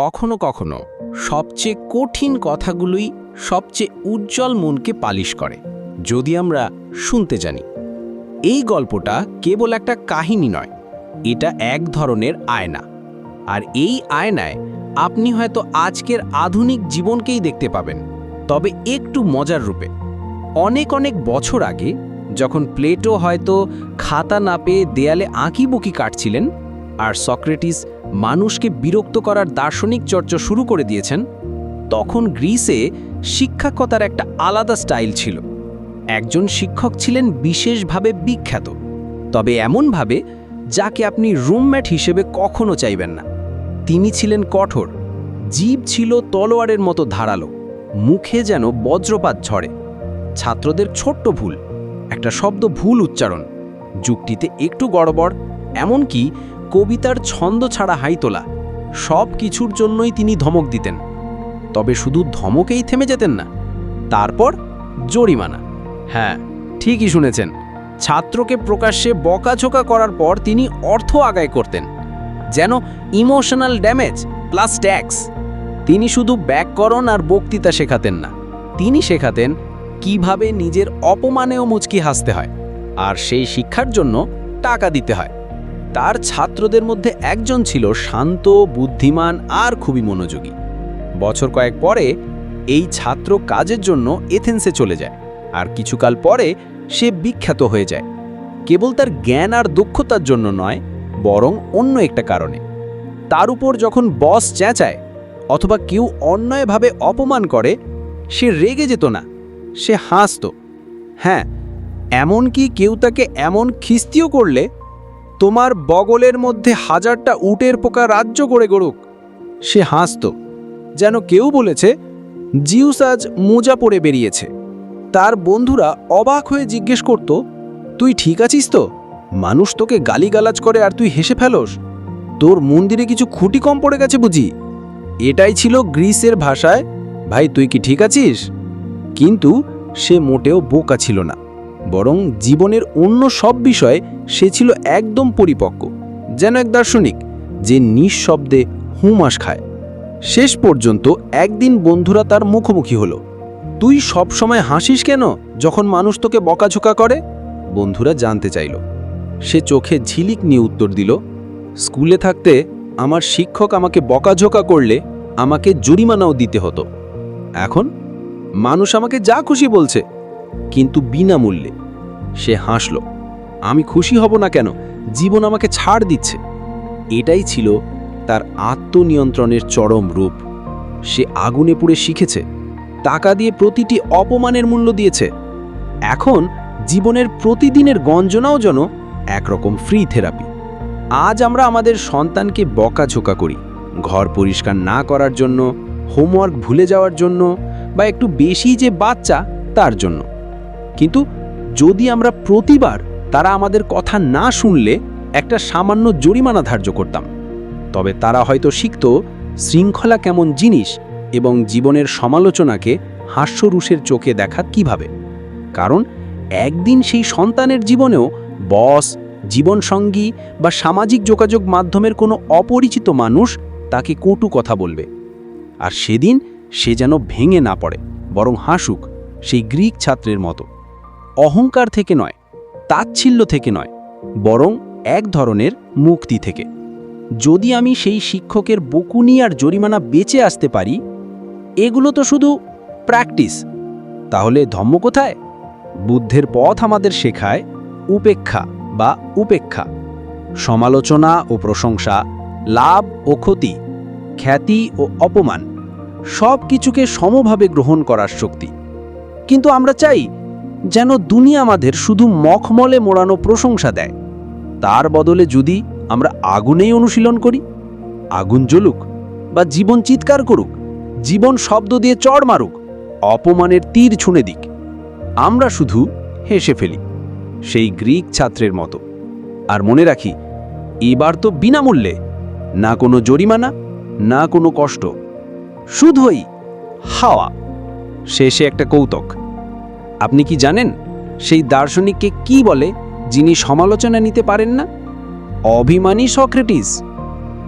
কখনো কখনো সবচেয়ে কঠিন কথাগুলোই সবচেয়ে উজ্জ্বল মনকে পালিশ করে, যদি আমরা শুনতে জানি। এই গল্পটা কেবল একটা কাহিনী নয়, এটা এক ধরনের আয়না। আর এই আয়নায় আপনি হয়তো আজকের আধুনিক জীবনকেই দেখতে পাবেন, তবে একটু মজার রূপে। অনেক অনেক বছর আগে, যখন প্লেটো হয়তো খাতা না পেয়ে দেয়ালে আঁকিবুকি কাটছিলেন, আর সক্রেটিস মানুষকে বিরক্ত করার দার্শনিক চর্চা শুরু করে দিয়েছেন, তখন গ্রিসে শিক্ষাকতার একটা আলাদা স্টাইল ছিল। একজন শিক্ষক ছিলেন বিশেষভাবে বিখ্যাত, তবে এমনভাবে যাকে আপনি রুমমেট হিসেবে কখনো চাইবেন না। তিনি ছিলেন কঠোর, জীব ছিল তলোয়ারের মতো ধারালো, মুখে যেন বজ্রপাত ঝরে। ছাত্রদের ছোট্ট ভুল, একটা শব্দ ভুল উচ্চারণ, যুক্তিতে একটু গড়বড়, এমনকি কবিতার ছন্দ ছাড়া হাই তোলা, সব কিছুর জন্যই তিনি ধমক দিতেন। তবে শুধু ধমকেই থেমে যেতেন না, তারপর জরিমানা। হ্যাঁ ঠিকই শুনেছেন, ছাত্রকে প্রকাশ্যে বকাঝোকা করার পর তিনি অর্থ আগায় করতেন, যেন ইমোশনাল ড্যামেজ প্লাস ট্যাক্স। তিনি শুধু ব্যাকরণ আর বক্তৃতা শেখাতেন না, তিনি শেখাতেন কীভাবে নিজের অপমানেও মুচকি হাসতে হয়, আর সেই শিক্ষার জন্য টাকা দিতে হয়। তার ছাত্রদের মধ্যে একজন ছিল শান্ত, বুদ্ধিমান আর খুবই মনোযোগী। বছর কয়েক পরে এই ছাত্র কাজের জন্য এথেন্সে চলে যায় আর কিছুকাল পরে সে বিখ্যাত হয়ে যায়। কেবল তার জ্ঞান আর দক্ষতার জন্য নয়, বরং অন্য একটা কারণে। তার উপর যখন বস চেঁচায় অথবা কেউ অন্যায়ভাবে অপমান করে, সে রেগে যেত না, সে হাসত। হ্যাঁ এমনকি কেউ তাকে এমন খিস্তিও করলে তোমার বগলের মধ্যে হাজারটা উটের পোকা রাজ্য করে গড়ুক। সে হাসত, যেন কেউ বলেছে, জিউস আজ মোজা পরে বেরিয়েছে। তার বন্ধুরা অবাক হয়ে জিজ্ঞেস করত, তুই ঠিক আছিস তো? মানুষ তোকে গালিগালাজ করে আর তুই হেসে ফেলোস? তোর মন্দিরে কিছু খুঁটি কম পড়ে গেছে বুঝি? এটাই ছিল গ্রিসের ভাষায়, ভাই, তুই কি ঠিক আছিস? কিন্তু সে মোটেও বোকা ছিল না, বরং জীবনের অন্য সব বিষয়ে সে ছিল একদম পরিপক্ক, যেন এক দার্শনিক, যে নিঃশব্দে হুমাস খায়। শেষ পর্যন্ত একদিন বন্ধুরা তার মুখোমুখি হলো। তুই সব সময় হাসিস কেন যখন মানুষ তোকে বকাঝোকা করে? বন্ধুরা জানতে চাইল। সে চোখে ঝিলিক নিয়ে উত্তর দিল, স্কুলে থাকতে আমার শিক্ষক আমাকে বকাঝোকা করলে আমাকে জরিমানাও দিতে হতো। এখন মানুষ আমাকে যা খুশি বলছে, কিন্তু বিনামূল্যে। সে হাসল। আমি খুশি হব না কেন? জীবন আমাকে ছাড় দিচ্ছে। এটাই ছিল তার আত্মনিয়ন্ত্রণের চরম রূপ। সে আগুনে পুড়ে শিখেছে, টাকা দিয়ে প্রতিটি অপমানের মূল্য দিয়েছে। এখন জীবনের প্রতিদিনের গঞ্জনাও যেন একরকম ফ্রি থেরাপি আজ আমরা আমাদের সন্তানকে বকাঝোকা করি, ঘর পরিষ্কার না করার জন্য হোমওয়ার্ক ভুলে যাওয়ার জন্য, বা একটু বেশি যে বাচ্চা, তার জন্য। কিন্তু যদি আমরা প্রতিবার তারা আমাদের কথা না শুনলে একটা সামান্য জরিমানা ধার্য করতাম। তবে তারা হয়তো শিখত শৃঙ্খলা কেমন জিনিস এবং জীবনের সমালোচনাকে হাস্যরুষের চোখে দেখা কীভাবে। কারণ একদিন সেই সন্তানের জীবনেও বস, জীবনসঙ্গী বা সামাজিক যোগাযোগ মাধ্যমের কোনো অপরিচিত মানুষ তাকে কটু কথা বলবে। আর সেদিন সে যেন ভেঙে না পড়ে, বরং হাসুক সেই গ্রিক ছাত্রের মতো। অহংকার থেকে নয় তাচ্ছিল্য থেকে নয়, বরং এক ধরনের মুক্তি থেকে। যদি আমি সেই শিক্ষকের বকুনি আর জরিমানা বেঁচে আসতে পারি, এগুলো তো শুধু প্র্যাকটিস। তাহলে ধম্ম কোথায়? বুদ্ধের পথ আমাদের শেখায় উপেক্ষা বা উপেক্ষা। সমালোচনা ও প্রশংসা, লাভ ও ক্ষতি, খ্যাতি ও অপমান সব কিছুকে সমভাবে গ্রহণ করার শক্তি। কিন্তু আমরা চাই যেন দুনিয়া আমাদের শুধু মখমলে মোড়ানো প্রশংসা দেয়। তার বদলে যদি আমরা আগুনেই অনুশীলন করি, আগুন জ্বলুক বা জীবন চিৎকার করুক, জীবন শব্দ দিয়ে চড় মারুক, অপমানের তীর ছুঁড়ে দিক, আমরা শুধু হেসে ফেলি, সেই গ্রিক ছাত্রের মতো। আর মনে রাখি, এবার তো বিনামূল্যে, না কোনো জরিমানা, না কোনো কষ্ট। শুধুই হাওয়া, শেষে একটা কৌতক। আপনি কি জানেন সেই দার্শনিককে কি বলে যিনি সমালোচনা নিতে পারেন না? অভিমানী সক্রেটিস।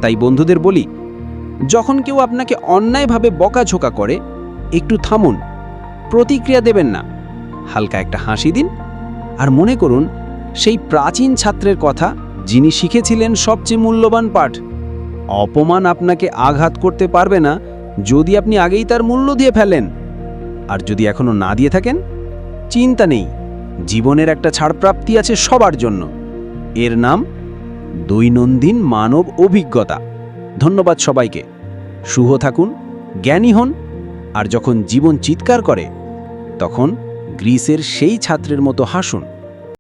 তাই বন্ধুদের বলি, যখন কেউ আপনাকে অন্যায়ভাবে বকাঝোকা করে, একটু থামুন, প্রতিক্রিয়া দেবেন না। হালকা একটা হাসি দিন আর মনে করুন, সেই প্রাচীন ছাত্রের কথা যিনি শিখেছিলেন সবচেয়ে মূল্যবান পাঠ, অপমান আপনাকে আঘাত করতে পারবে না যদি আপনি আগেই তার মূল্য দিয়ে ফেলেন। আর যদি এখনও না দিয়ে থাকেন চিন্তা নেই, জীবনের একটা ছাড়প্রাপ্তি আছে সবার জন্য। এর নাম দৈনন্দিন মানব অভিজ্ঞতা। ধন্যবাদ সবাইকে। শুভ থাকুন, জ্ঞানী হন, আর যখন জীবন চিৎকার করে, তখন গ্রিসের সেই ছাত্রের মতো হাসুন।